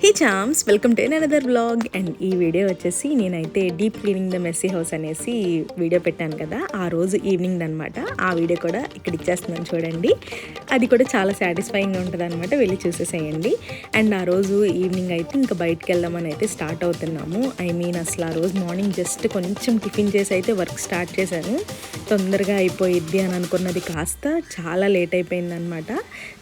Hi champs welcome to another blog and ఈ video వచ్చేసి నేనైతే deep cleaning the messy house అనేసి video పెట్టాను కదా. ఆ రోజు ఈవినింగ్ అనమాట ఆ వీడియో కూడా ఇక్కడ ఇచ్చేస్తున్నాను చూడండి. అది కూడా చాలా సాటిస్ఫైయింగ్గా ఉంటుంది అనమాట వెళ్ళి చూసేసేయండి. అండ్ ఆ రోజు ఈవినింగ్ అయితే ఇంకా బయటకు వెళ్దామని అయితే స్టార్ట్ అవుతున్నాము. ఐ మీన్ అసలు ఆ రోజు మార్నింగ్ జస్ట్ కొంచెం టిఫిన్ చేసి అయితే వర్క్ స్టార్ట్ చేశాను. తొందరగా అయిపోయిద్ది అని అనుకున్నది కాస్త. చాలా లేట్ అయిపోయింది అనమాట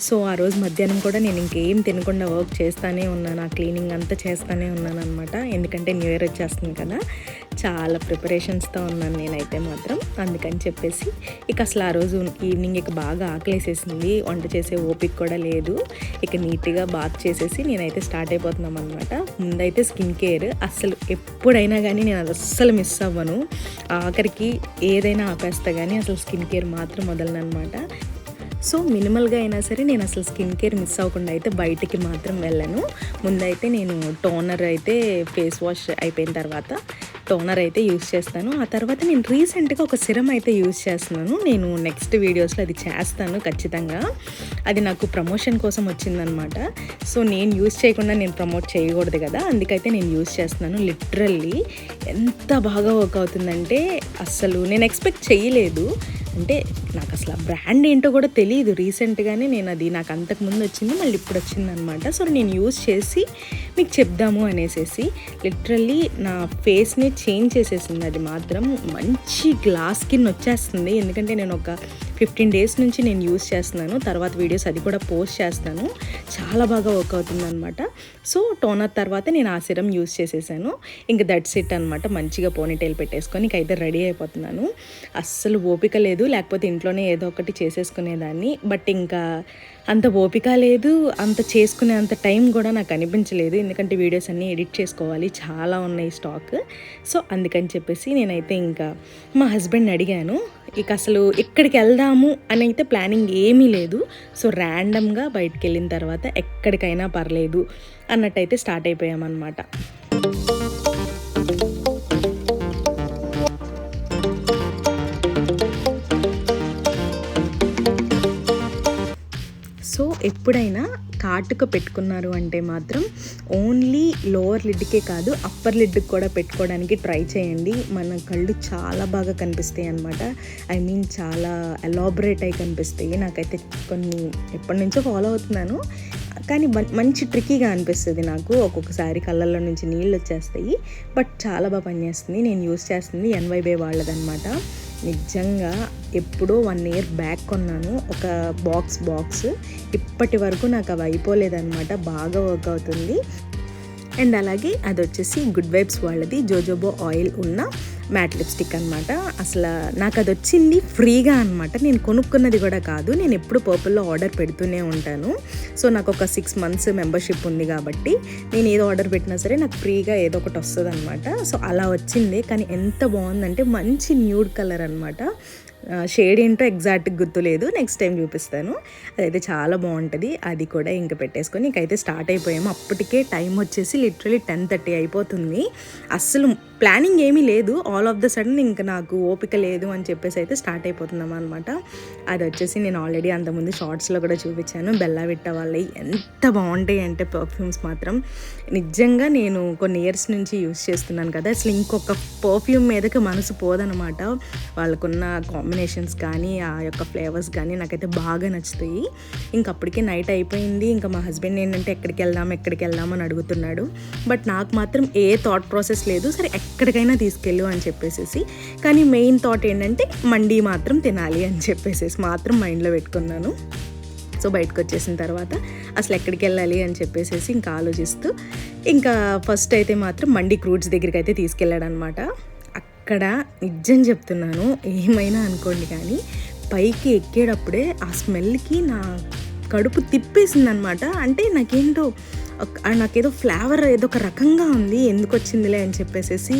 సో ఆ రోజు మధ్యాహ్నం కూడా నేను ఇంకేం తినకుండా వర్క్ చేస్తానే ఉన్నాను ఆ క్లీనింగ్ అంతా చేస్తానే ఉన్నాను అనమాట ఎందుకంటే న్యూ ఇయర్ వచ్చేస్తుంది కదా. చాలా ప్రిపరేషన్స్తో ఉన్నాను నేనైతే మాత్రం. అందుకని చెప్పేసి ఇక అసలు ఆ రోజు ఈవినింగ్ ఇక బాగా ఆకలేసేసింది. వంట చేసే ఓపిక కూడా లేదు. ఇక నీట్గా బాత్ చేసేసి నేనైతే స్టార్ట్ అయిపోతున్నాం అనమాట ముందైతే స్కిన్ కేర్. అసలు ఎప్పుడైనా కానీ నేను అది అస్సలు మిస్ అవ్వను. ఆఖరికి ఏదైనా ఆపేస్తా కానీ అసలు స్కిన్ కేర్ మాత్రం మొదలనమాట సో మినిమల్గా అయినా సరే నేను అసలు స్కిన్ కేర్ మిస్ అవ్వకుండా అయితే బయటికి మాత్రం వెళ్ళను. ముందైతే నేను టోనర్ అయితే ఫేస్ వాష్ అయిపోయిన తర్వాత టోనర్ అయితే యూస్ చేస్తాను. ఆ తర్వాత నేను రీసెంట్గా ఒక సిరం అయితే యూస్ చేస్తున్నాను. నేను నెక్స్ట్ వీడియోస్లో అది చేస్తాను ఖచ్చితంగా. అది నాకు ప్రమోషన్ కోసం వచ్చిందనమాట సో నేను యూస్ చేయకుండా నేను ప్రమోట్ చేయకూడదు కదా. అందుకైతే నేను యూస్ చేస్తున్నాను లిటరల్లీ ఎంత బాగా వర్క్ అవుతుందంటే అస్సలు నేను ఎక్స్పెక్ట్ చేయలేదు. అంటే నాకు అసలు ఆ బ్రాండ్ ఏంటో కూడా తెలియదు రీసెంట్గానే నేను అది నాకు అంతకుముందు వచ్చింది మళ్ళీ ఇప్పుడు వచ్చింది అనమాట సో నేను యూస్ చేసి మీకు చెప్దాము అనేసి లిటరల్లీ నా ఫేస్ని చేంజ్ చేసేసింది అది మాత్రం. మంచి గ్లాస్ స్కిన్ వచ్చేస్తుంది. ఎందుకంటే నేను ఒక ఫిఫ్టీన్ డేస్ నుంచి నేను యూస్ చేస్తున్నాను. తర్వాత వీడియోస్ అది కూడా పోస్ట్ చేస్తాను. చాలా బాగా వర్క్ అవుతుంది అనమాట సో టోనర్ తర్వాత నేను ఆ సిరం యూస్ చేసేసాను. ఇంకా దట్ ఇట్ అనమాట మంచిగా పోనీటైల్ పెట్టేసుకొని ఇంకైతే రెడీ అయిపోతున్నాను. అస్సలు ఓపిక లేదు. లేకపోతే ఇంట్లోనే ఏదో ఒకటి చేసేసుకునేదాన్ని. బట్ ఇంకా అంత ఓపిక లేదు అంత చేసుకునే అంత టైం కూడా నాకు అనిపించలేదు. ఎందుకంటే వీడియోస్ అన్నీ ఎడిట్ చేసుకోవాలి. చాలా ఉన్నాయి స్టాక్. సో అందుకని చెప్పేసి నేనైతే ఇంకా మా హస్బెండ్ అడిగాను. ఇక అసలు ఎక్కడికి వెళ్దాము అని అయితే ప్లానింగ్ ఏమీ లేదు. సో ర్యాండమ్గా బయటికి వెళ్ళిన తర్వాత ఎక్కడికైనా పర్లేదు అన్నట్టయితే స్టార్ట్ అయిపోయామన్నమాట. సో ఎప్పుడైనా కాటుక పెట్టుకున్నారు అంటే మాత్రం ఓన్లీ లోవర్ లిడ్కే కాదు అప్పర్ లిడ్కి కూడా పెట్టుకోవడానికి ట్రై చేయండి. మన కళ్ళు చాలా బాగా కనిపిస్తాయి అనమాట ఐ మీన్ చాలా ఎలాబరేట్ అయి కనిపిస్తాయి. నాకైతే కొన్ని ఎప్పటి నుంచో ఫాలో అవుతున్నాను. కానీ మంచి ట్రిక్కీగా అనిపిస్తుంది నాకు. ఒక్కొక్కసారి కళ్ళల్లో నుంచి నీళ్ళు వచ్చేస్తాయి. బట్ చాలా బాగా పనిచేస్తుంది. నేను యూస్ చేస్తుంది ఎన్వైబే వాళ్ళదనమాట నిజంగా ఎప్పుడో వన్ ఇయర్ బ్యాక్ కొన్నాను. ఒక బాక్స్ బాక్స్ ఇప్పటి వరకు నాకు అవి అయిపోలేదన్నమాట. బాగా వర్క్ అవుతుంది. అండ్ అలాగే అది వచ్చేసి గుడ్ వైబ్స్ వాళ్ళది. జోజోబో ఆయిల్ ఉన్న మ్యాట్ లిప్స్టిక్ అనమాట అసలు నాకు అది వచ్చింది ఫ్రీగా అనమాట నేను కొనుక్కున్నది కూడా కాదు. నేను ఎప్పుడు పర్పుల్లో ఆర్డర్ పెడుతూనే ఉంటాను. సో నాకు ఒక సిక్స్ మంత్స్ మెంబర్షిప్ ఉంది కాబట్టి నేను ఏదో ఆర్డర్ పెట్టినా సరే నాకు ఫ్రీగా ఏదో ఒకటి వస్తుంది అనమాట సో అలా వచ్చింది. కానీ ఎంత బాగుందంటే మంచి న్యూడ్ కలర్ అనమాట షేడ్ ఏంటో ఎగ్జాక్ట్గా గుర్తులేదు నెక్స్ట్ టైం చూపిస్తాను. అదైతే చాలా బాగుంటుంది. అది కూడా ఇంకా పెట్టేసుకొని ఇంకైతే స్టార్ట్ అయిపోయాము. అప్పటికే టైం వచ్చేసి లిటరలీ టెన్ థర్టీ అయిపోతుంది. అస్సలు ప్లానింగ్ ఏమీ లేదు. ఆల్ ఆఫ్ ద సడన్ ఇంకా నాకు ఓపిక లేదు అని చెప్పేసి అయితే స్టార్ట్ అయిపోతున్నాం అనమాట అది వచ్చేసి నేను ఆల్రెడీ అంతకుముందు షార్ట్స్లో కూడా చూపించాను. బెల్లా విట్ట వాళ్ళవి ఎంత బాగుంటాయి అంటే పర్ఫ్యూమ్స్ మాత్రం. నిజంగా నేను కొన్ని ఇయర్స్ నుంచి యూస్ చేస్తున్నాను కదా. అసలు ఇంకొక పర్ఫ్యూమ్ మీదకి మనసు పోదనమాట వాళ్ళకున్న కాంబినేషన్స్ కానీ ఆ యొక్క ఫ్లేవర్స్ కానీ నాకైతే బాగా నచ్చుతాయి. ఇంక అప్పటికే నైట్ అయిపోయింది. ఇంకా మా హస్బెండ్ ఏంటంటే ఎక్కడికి వెళ్దాం ఎక్కడికి వెళ్దాం అని అడుగుతున్నాడు. బట్ నాకు మాత్రం ఏ థాట్ ప్రాసెస్ లేదు. సరే ఎక్కడికైనా తీసుకెళ్ళు అని చెప్పేసేసి. కానీ మెయిన్ థాట్ ఏంటంటే మండీ మాత్రం తినాలి అని చెప్పేసేసి మాత్రం మైండ్లో పెట్టుకున్నాను. సో బయటకు వచ్చేసిన తర్వాత అసలు ఎక్కడికి వెళ్ళాలి అని చెప్పేసేసి ఇంకా ఆలోచిస్తూ ఇంకా ఫస్ట్ అయితే మాత్రం మండీ క్రూట్స్ దగ్గరికి అయితే తీసుకెళ్ళాడనమాట. అక్కడ నిజం చెప్తున్నాను ఏమైనా అనుకోండి కానీ పైకి ఎక్కేటప్పుడే ఆ స్మెల్కి నా కడుపు తిప్పేసింది అనమాట అంటే నాకేంటో నాకేదో ఫ్లేవర్ ఏదో ఒక రకంగా ఉంది ఎందుకు వచ్చిందిలే అని చెప్పేసి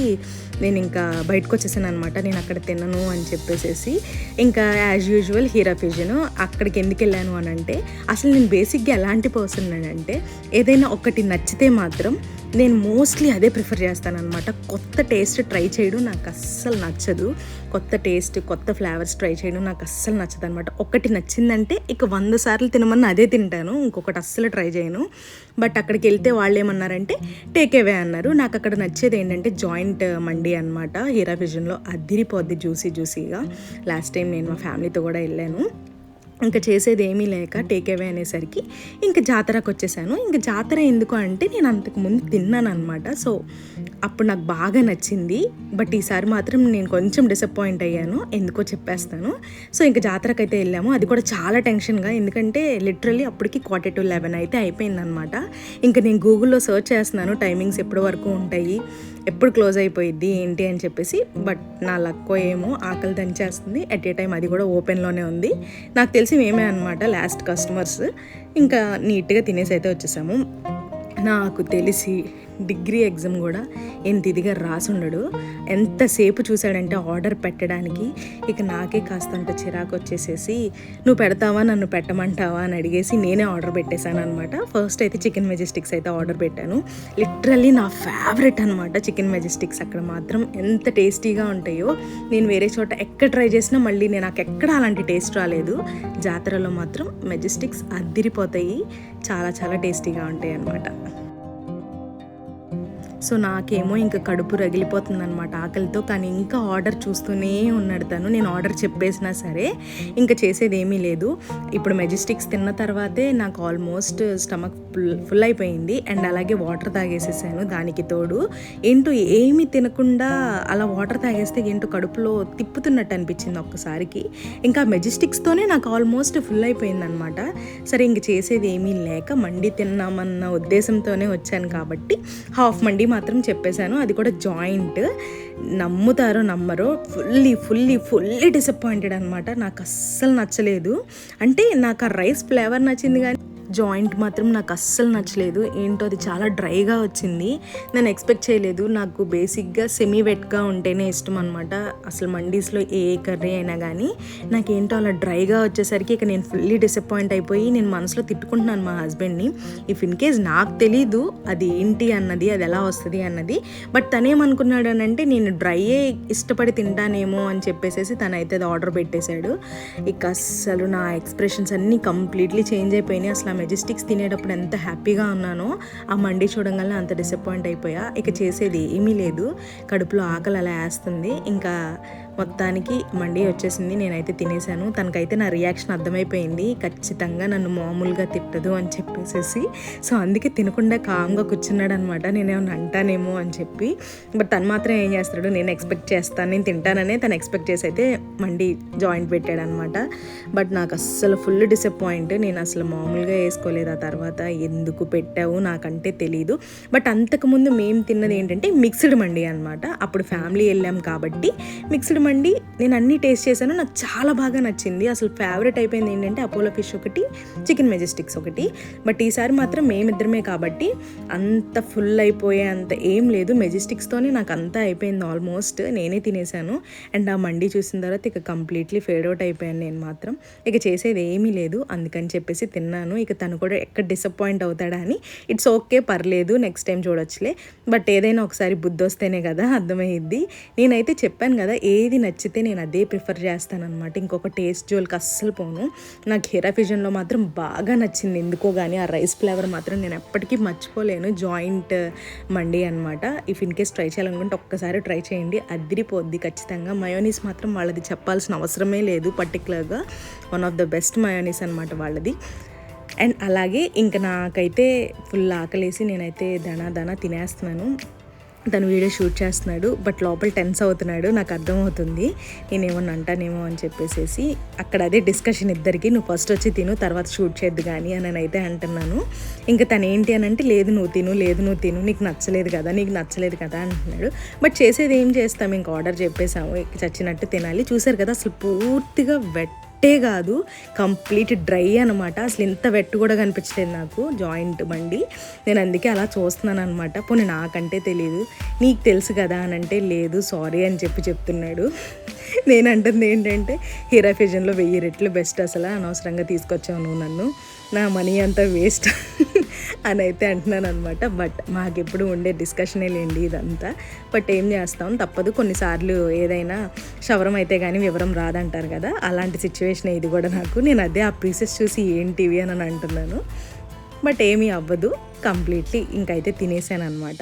నేను ఇంకా బయటకు వచ్చేసాను అనమాట నేను అక్కడ తినను అని చెప్పేసి ఇంకా యాజ్ యూజువల్ హీరా ఫిజన్ అక్కడికి ఎందుకు వెళ్ళాను అని అంటే అసలు నేను బేసిక్గా ఎలాంటి పర్సన్ అంటే ఏదైనా ఒకటి నచ్చితే మాత్రం నేను మోస్ట్లీ అదే ప్రిఫర్ చేస్తాను అనమాట కొత్త టేస్ట్ ట్రై చేయడం నాకు అస్సలు నచ్చదు. కొత్త టేస్ట్ కొత్త ఫ్లేవర్స్ ట్రై చేయడం నాకు అస్సలు నచ్చదు అనమాట ఒకటి నచ్చిందంటే ఇక వంద సార్లు తినమని అదే తింటాను. ఇంకొకటి అస్సలు ట్రై చేయను. బట్ అక్కడికి వెళ్తే వాళ్ళు ఏమన్నారంటే టేక్ అవే అన్నారు. నాకు అక్కడ నచ్చేది ఏంటంటే జాయింట్ మండి అనమాట హీరా విజన్లో అదిరిపోద్ది జ్యూసీ జ్యూసీగా. లాస్ట్ టైం నేను మా ఫ్యామిలీతో కూడా వెళ్ళాను. ఇంకా చేసేది ఏమీ లేక టేక్ అవే అనేసరికి ఇంకా జాతరకు వచ్చేసాను. ఇంకా జాతర ఎందుకు అంటే నేను అంతకు ముందు తిన్నాను అనమాట సో అప్పుడు నాకు బాగా నచ్చింది. బట్ ఈసారి మాత్రం నేను కొంచెం డిసప్పాయింట్ అయ్యాను. ఎందుకో చెప్పేస్తాను. సో ఇంకా జాతరకు అయితే వెళ్ళాము. అది కూడా చాలా టెన్షన్గా. ఎందుకంటే లిటరలీ అప్పటికి క్వార్టర్ టు లెవెన్ అయితే అయిపోయిందనమాట ఇంకా నేను గూగుల్లో సెర్చ్ చేస్తున్నాను. టైమింగ్స్ ఎప్పటి వరకు ఉంటాయి. ఎప్పుడు క్లోజ్ అయిపోయిద్ది ఏంటి అని చెప్పేసి బట్ నా లక్కో ఏమో ఆకలి దంచేస్తుంది. అట్ ఏ టైం అది కూడా ఓపెన్లోనే ఉంది. నాకు తెలిసి మేమే అనమాట లాస్ట్ కస్టమర్స్ ఇంకా నీట్గా తినేసి అయితే వచ్చేసాము. నాకు తెలిసి డిగ్రీ ఎగ్జామ్ కూడా ఎంత ఇదిగా రాసుండడు ఎంతసేపు చూశాడంటే ఆర్డర్ పెట్టడానికి. ఇక నాకే కాస్తంత చిరాకు వచ్చేసేసి నువ్వు పెడతావా? నన్ను పెట్టమంటావా? అని అడిగేసి నేనే ఆర్డర్ పెట్టేశాను అనమాట ఫస్ట్ అయితే చికెన్ మెజెస్టిక్స్ అయితే ఆర్డర్ పెట్టాను. లిటరల్లీ నా ఫేవరెట్ అనమాట చికెన్ మెజెస్టిక్స్. అక్కడ మాత్రం ఎంత టేస్టీగా ఉంటాయో నేను వేరే చోట ఎక్కడ ట్రై చేసినా మళ్ళీ నేను నాకు ఎక్కడ అలాంటి టేస్ట్ రాలేదు. జాతరలో మాత్రం మెజెస్టిక్స్ అద్దిరిపోతాయి. చాలా చాలా టేస్టీగా ఉంటాయి అన్నమాట సో నాకేమో ఇంకా కడుపు రగిలిపోతుందనమాట ఆకలితో. కానీ ఇంకా ఆర్డర్ చూస్తూనే ఉన్నాడు తను. నేను ఆర్డర్ చెప్పేసినా సరే ఇంకా చేసేది ఏమీ లేదు. ఇప్పుడు మెజెస్టిక్స్ తిన్న తర్వాతే నాకు ఆల్మోస్ట్ స్టమక్ ఫుల్ ఫుల్ అయిపోయింది. అండ్ అలాగే వాటర్ తాగేసేసాను దానికి తోడు. ఏంటో ఏమీ తినకుండా అలా వాటర్ తాగేస్తే ఏంటో కడుపులో తిప్పుతున్నట్టు అనిపించింది ఒక్కసారికి. ఇంకా మెజెస్టిక్స్తోనే నాకు ఆల్మోస్ట్ ఫుల్ అయిపోయిందనమాట సరే ఇంక చేసేది ఏమీ లేక మండి తిన్నామన్న ఉద్దేశంతోనే వచ్చాను కాబట్టి హాఫ్ మండి మాత్రం చెప్పేశాను. అది కూడా జాయింట్. నమ్ముతారో నమ్మరో ఫుల్లీ ఫుల్లీ ఫుల్లీ డిసప్పాయింటెడ్ అనమాట నాకు అస్సలు నచ్చలేదు. అంటే నాకు ఆ రైస్ ఫ్లేవర్ నచ్చింది కానీ జాయింట్ మాత్రం నాకు అస్సలు నచ్చలేదు. ఏంటో అది చాలా డ్రైగా వచ్చింది. నేను ఎక్స్పెక్ట్ చేయలేదు. నాకు బేసిక్గా సెమీ వెట్గా ఉంటేనే ఇష్టం అనమాట అసలు మండీస్లో ఏ కర్రీ అయినా కానీ నాకేంటో అలా డ్రైగా వచ్చేసరికి ఇక నేను ఫుల్లీ డిసప్పాయింట్ అయిపోయి నేను మనసులో తిట్టుకుంటున్నాను మా హస్బెండ్ని. ఇఫ్ ఇన్ కేస్ నాకు తెలీదు అది ఏంటి అన్నది అది ఎలా వస్తుంది అన్నది బట్ తనేమనుకున్నాడు అని అంటే నేను డ్రైయే ఇష్టపడి తింటానేమో అని చెప్పేసి తనైతే అది ఆర్డర్ పెట్టేశాడు. ఇక అస్సలు నా ఎక్స్ప్రెషన్స్ అన్నీ కంప్లీట్లీ చేంజ్ అయిపోయినాయి. అసలు ఆమె మెజెస్టిక్స్ తినేటప్పుడు ఎంత హ్యాపీగా ఉన్నానో ఆ మండి చూడంగానే అంత డిసప్పాయింట్ అయిపోయా. ఇక చేసేది ఏమీ లేదు. కడుపులో ఆకలి అలా వేస్తుంది. ఇంకా మొత్తానికి మండి వచ్చేసింది. నేనైతే తినేసాను తనకైతే నా రియాక్షన్ అర్థమైపోయింది. ఖచ్చితంగా నన్ను మామూలుగా తిట్టదు అని చెప్పేసేసి. సో అందుకే తినకుండా కామ్గా కూర్చున్నాడు అనమాట నేనేమన్నా అంటానేమో అని చెప్పి. బట్ తను మాత్రం ఏం చేస్తాడు? నేను ఎక్స్పెక్ట్ చేస్తాను. నేను తింటాననే తను ఎక్స్పెక్ట్ చేసి అయితే మండి జాయింట్ పెట్టాడు అనమాట బట్ నాకు అస్సలు ఫుల్ డిసప్పాయింట్. నేను అసలు మామూలుగా వేసుకోలేదు ఆ తర్వాత. ఎందుకు పెట్టావు? నాకంటే తెలీదు. బట్ అంతకుముందు మేము తిన్నది ఏంటంటే మిక్స్డ్ మండి అనమాట. అప్పుడు ఫ్యామిలీ వెళ్ళాం కాబట్టి మిక్స్డ్ మండి నేను అన్నీ టేస్ట్ చేశాను. నాకు చాలా బాగా నచ్చింది. అసలు ఫేవరెట్ అయిపోయింది ఏంటంటే అపోలో ఫిష్ ఒకటి చికెన్ మెజెస్టిక్స్ ఒకటి. బట్ ఈసారి మాత్రం మేమిద్దరమే కాబట్టి అంత ఫుల్ అయిపోయే అంత ఏం లేదు. మెజెస్టిక్స్తోనే నాకు అంతా అయిపోయింది ఆల్మోస్ట్ నేనే తినేసాను అండ్ ఆ మండి చూసిన తర్వాత ఇక కంప్లీట్లీ ఫేడ్ అవుట్ అయిపోయాను నేను మాత్రం. ఇక చేసేది ఏమీ లేదు. అందుకని చెప్పేసి తిన్నాను. ఇక తను కూడా ఎక్కడ డిసప్పాయింట్ అవుతాడా అని ఇట్స్ ఓకే పర్లేదు. నెక్స్ట్ టైం చూడొచ్చులే. బట్ ఏదైనా ఒకసారి బుద్ధి వస్తేనే కదా అర్థమయ్యిద్ది. నేనైతే చెప్పాను కదా ఏది నచ్చితే నేను అదే ప్రిఫర్ చేస్తానన్నమాట. ఇంకొక టేస్ట్ జోల్కి అస్సలు పోను. నాకు హెరా ఫ్యూజన్లో మాత్రం బాగా నచ్చింది. ఎందుకో కానీ ఆ రైస్ ఫ్లేవర్ మాత్రం నేను ఎప్పటికీ మర్చిపోలేను. జాయింట్ మండి అనమాట ఇఫ్ ఇన్ కేస్ ట్రై చేయాలనుకుంటే ఒక్కసారి ట్రై చేయండి. అదిరిపోద్ది ఖచ్చితంగా. మయోనీస్ మాత్రం వాళ్ళది చెప్పాల్సిన అవసరమే లేదు. పర్టికులర్గా one of the best mayonnaise అనమాట వాళ్ళది. అండ్ అలాగే ఇంకా నాకైతే ఫుల్ ఆకలేసి నేనైతే దనా దనా తినేస్తున్నాను. తను వీడియో షూట్ చేస్తున్నాడు బట్ లోపల టెన్స్ అవుతున్నాడు నాకు అర్థమవుతుంది. నేనేమన్నా అంటానేమో అని చెప్పేసి అక్కడ అదే డిస్కషన్ ఇద్దరికి నువ్వు ఫస్ట్ వచ్చి తిను తర్వాత షూట్ చేయద్దు కానీ అని అయితే అంటున్నాను. ఇంకా తను ఏంటి అని అంటే లేదు నువ్వు తిను లేదు నువ్వు తిను నీకు నచ్చలేదు కదా నీకు నచ్చలేదు కదా అంటున్నాడు. బట్ చేసేది ఏం చేస్తాం? ఇంకా ఆర్డర్ చెప్పేసాము చచ్చినట్టు తినాలి. చూసారు కదా అసలు పూర్తిగా వెట్ వెట్టే కాదు కంప్లీట్ డ్రై అనమాట అసలు ఇంత వెట్టు కూడా కనిపించలేదు నాకు జాయింట్ బండి. నేను అందుకే అలా చూస్తున్నాను అనమాట పోనీ నాకంటే తెలియదు నీకు తెలుసు కదా అని అంటే లేదు సారీ అని చెప్పి చెప్తున్నాడు. నేను అంటుంది ఏంటంటే హీరా ఫ్యూజన్లో వెయ్యి రెట్లు బెస్ట్ అసలు అనవసరంగా తీసుకొచ్చావు నువ్వు నన్ను. నా మనీ అంతా వేస్ట్. అని అయితే అంటున్నాను అనమాట బట్ మాకెప్పుడు ఉండే డిస్కషనే లేండి ఇదంతా. బట్ ఏం చేస్తాం? తప్పదు. కొన్నిసార్లు ఏదైనా శవరం అయితే కానీ వివరం రాదంటారు కదా. అలాంటి సిచ్యువేషన్ ఇది కూడా నాకు. నేను అదే ఆ పీసెస్ చూసి ఏంటివి అని అంటున్నాను. బట్ ఏమీ అవ్వదు. కంప్లీట్లీ ఇంకైతే తినేసాను అనమాట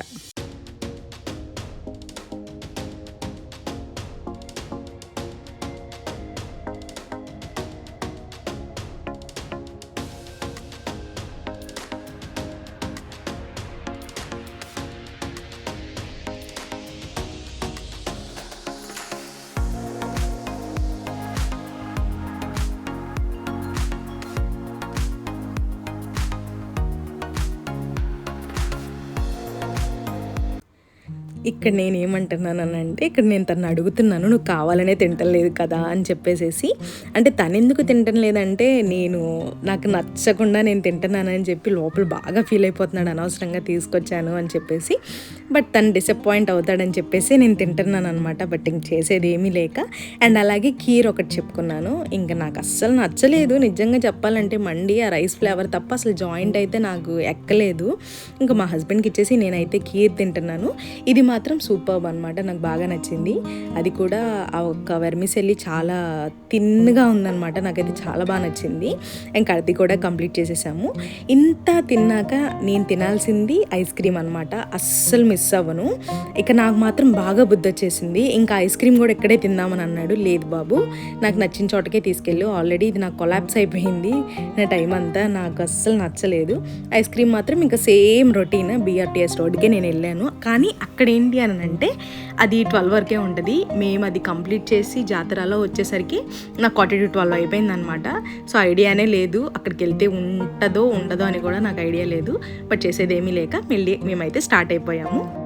ఇక్కడ నేను ఏమంటున్నానంటే ఇక్కడ నేను తను అడుగుతున్నాను నువ్వు కావాలనే తింటలేదు కదా అని చెప్పేసేసి అంటే తను ఎందుకు తింటం లేదంటే నేను నాకు నచ్చకుండా నేను తింటున్నానని చెప్పి లోపల బాగా ఫీల్ అయిపోతున్నాడు అనవసరంగా తీసుకొచ్చాను అని చెప్పేసి. బట్ తను డిసప్పాయింట్ అవుతాడని చెప్పేసి నేను తింటున్నాను అనమాట బట్ ఇంక చేసేది ఏమీ లేక. అండ్ అలాగే కీర్ ఒకటి చెప్పుకున్నాను. ఇంకా నాకు అస్సలు నచ్చలేదు. నిజంగా చెప్పాలంటే మండి ఆ రైస్ ఫ్లేవర్ తప్ప అసలు జాయింట్ అయితే నాకు ఎక్కలేదు. ఇంకా మా హస్బెండ్కి ఇచ్చేసి నేనైతే కీర్ తింటున్నాను. ఇది మాత్రం సూపర్బ్ అనమాట నాకు బాగా నచ్చింది. అది కూడా ఆ ఒక్క వెర్మిసెల్లి చాలా తిన్నగా ఉందన్నమాట. నాకైతే చాలా బాగా నచ్చింది. ఇంకా అది కూడా కంప్లీట్ చేసేసాము. ఇంత తిన్నాక నేను తినాల్సింది ఐస్ క్రీమ్ అనమాట అస్సలు మిస్ అవ్వను. ఇక నాకు మాత్రం బాగా బుద్ధి వచ్చేసింది. ఇంకా ఐస్ క్రీమ్ కూడా ఎక్కడే తిందామని అన్నాడు. లేదు బాబు నాకు నచ్చిన చోటకే తీసుకెళ్ళు. ఆల్రెడీ ఇది నాకు కొలాబ్స్ అయిపోయింది. నా టైం అంతా నాకు అస్సలు నచ్చలేదు. ఐస్ క్రీమ్ మాత్రం ఇంకా సేమ్ రొటీన్ బీఆర్టీఎస్ రోడ్కే నేను వెళ్ళాను. కానీ అక్కడ ఏంటి అని అంటే అది ట్వెల్వ్ వరకే ఉంటుంది. మేము అది కంప్లీట్ చేసి జాతరలో వచ్చేసరికి నాకు ఒకటి టు ట్వెల్వ్ అయిపోయింది అనమాట సో ఐడియానే లేదు అక్కడికి వెళ్తే ఉంటుందో ఉండదో అని కూడా నాకు ఐడియా లేదు. బట్ చేసేది ఏమీ లేక మళ్ళీ మేమైతే స్టార్ట్ అయిపోయాము.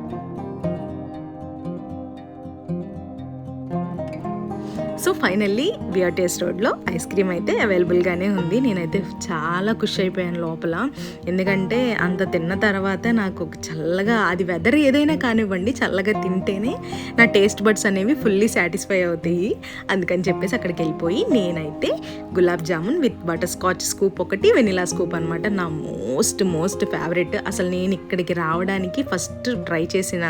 సో ఫైనల్లీ బిఆర్టీఎస్ రోడ్లో ఐస్ క్రీమ్ అయితే అవైలబుల్గానే ఉంది. నేనైతే చాలా ఖుషి అయిపోయాను లోపల. ఎందుకంటే అంత తిన్న తర్వాత నాకు ఒక చల్లగా అది వెదర్ ఏదైనా కానివ్వండి చల్లగా తింటేనే నా టేస్ట్ బడ్స్ అనేవి ఫుల్లీ సాటిస్ఫై అవుతాయి. అందుకని చెప్పేసి అక్కడికి వెళ్ళిపోయి నేనైతే gulab jamun with butter scotch scoop ఒకటి వెనిలా స్కూప్ అనమాట నా మోస్ట్ మోస్ట్ ఫేవరెట్ అసలు నేను ఇక్కడికి రావడానికి ఫస్ట్ ట్రై చేసిన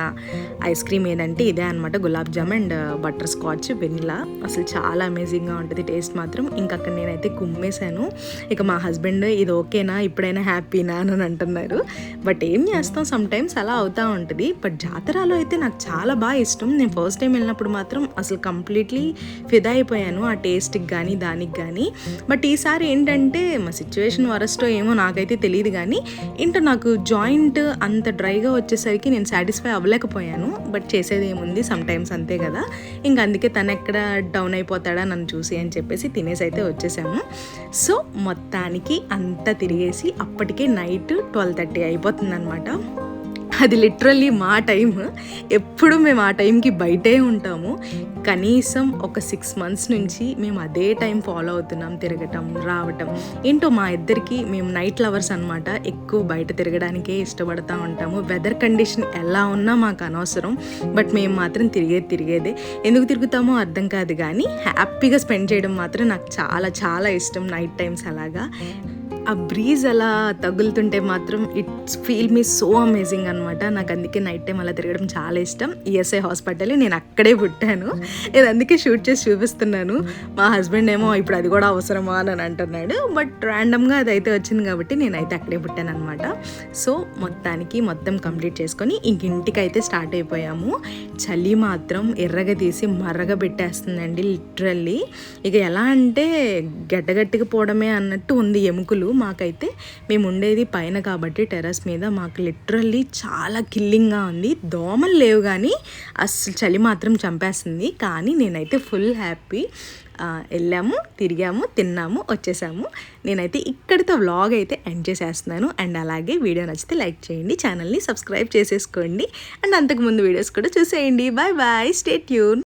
ఐస్ క్రీమ్ ఏదంటే ఇదే అనమాట gulab jam and butter scotch vanilla అసలు చాలా అమేజింగ్గా ఉంటుంది టేస్ట్ మాత్రం. ఇంకా అక్కడ నేనైతే కుమ్మేశాను. ఇక మా హస్బెండ్ ఇది ఓకేనా ఇప్పుడైనా హ్యాపీనా అని అంటున్నారు. బట్ ఏం చేస్తాం సమ్ టైమ్స్ అలా అవుతూ ఉంటుంది. బట్ జాతరలో అయితే నాకు చాలా బాగా ఇష్టం. నేను ఫస్ట్ టైం వెళ్ళినప్పుడు మాత్రం అసలు కంప్లీట్లీ ఫిదా అయిపోయాను ఆ టేస్ట్కి కానీ దానికి కానీ బట్ ఈసారి ఏంటంటే మా సిచ్యువేషన్ వరస్టో ఏమో నాకైతే తెలియదు కానీ ఏంటో నాకు జాయింట్ అంత డ్రైగా వచ్చేసరికి నేను సాటిస్ఫై అవ్వలేకపోయాను. బట్ చేసేది ఏముంది సమ్ టైమ్స్ అంతే కదా. ఇంకా అందుకే తను ఎక్కడ డౌన్ అయిపోతాడా నన్ను చూసి అని చెప్పేసి తినేసి అయితే వచ్చేసాము. సో మొత్తానికి అంతా తిరిగేసి అప్పటికే నైట్ ట్వెల్వ్ థర్టీ అయిపోతుందన్నమాట. అది లిటరల్లీ మా టైం ఎప్పుడు మేము ఆ టైంకి బయటే ఉంటాము. కనీసం ఒక సిక్స్ మంత్స్ నుంచి మేము అదే టైం ఫాలో అవుతున్నాం తిరగటం రావటం. ఏంటో మా ఇద్దరికి మేము నైట్ లవర్స్ అనమాట ఎక్కువ బయట తిరగడానికే ఇష్టపడతా ఉంటాము. వెదర్ కండిషన్ ఎలా ఉన్నా మాకు అనవసరం. బట్ మేము మాత్రం తిరిగేది తిరిగేదే. ఎందుకు తిరుగుతామో అర్థం కాదు కానీ హ్యాపీగా స్పెండ్ చేయడం మాత్రం నాకు చాలా చాలా ఇష్టం నైట్ టైమ్స్ అలాగా. ఆ బ్రీజ్ అలా తగులుతుంటే మాత్రం it's feel me so amazing అనమాట నాకు అందుకే నైట్ టైం అలా తిరగడం చాలా ఇష్టం. ఈఎస్ఐ హాస్పిటల్ నేను అక్కడే పుట్టాను. నేను అందుకే షూట్ చేసి చూపిస్తున్నాను. మా హస్బెండ్ ఏమో ఇప్పుడు అది కూడా అవసరమా అని అంటున్నాడు. బట్ ర్యాండమ్గా అది అయితే వచ్చింది కాబట్టి నేనైతే అక్కడే పుట్టాను అనమాట సో మొత్తానికి మొత్తం కంప్లీట్ చేసుకొని ఇంకింటికి అయితే స్టార్ట్ అయిపోయాము. చలి మాత్రం ఎర్రగా తీసి మర్రగా పెట్టేస్తుందండి లిటరల్లీ ఇక ఎలా అంటే గడ్డగట్టిగా పోవడమే అన్నట్టు ఉంది ఎముకలు. మాకైతే మేము ఉండేది పైన కాబట్టి టెర్రస్ మీద. మాకు లిటరల్లీ చాలా కిల్లింగ్గా ఉంది. దోమలు లేవు కానీ అసలు చలి మాత్రం చంపేస్తుంది కానీ నేనైతే ఫుల్ హ్యాపీ. వెళ్ళాము తిరిగాము తిన్నాము వచ్చేసాము. నేనైతే ఇక్కడితో వ్లాగ్ అయితే ఎండ్ చేసేస్తున్నాను. అండ్ అలాగే వీడియో నచ్చితే లైక్ చేయండి ఛానల్ని సబ్స్క్రైబ్ చేసేసుకోండి. అండ్ అంతకుముందు వీడియోస్ కూడా చూసేయండి. Bye bye stay tune.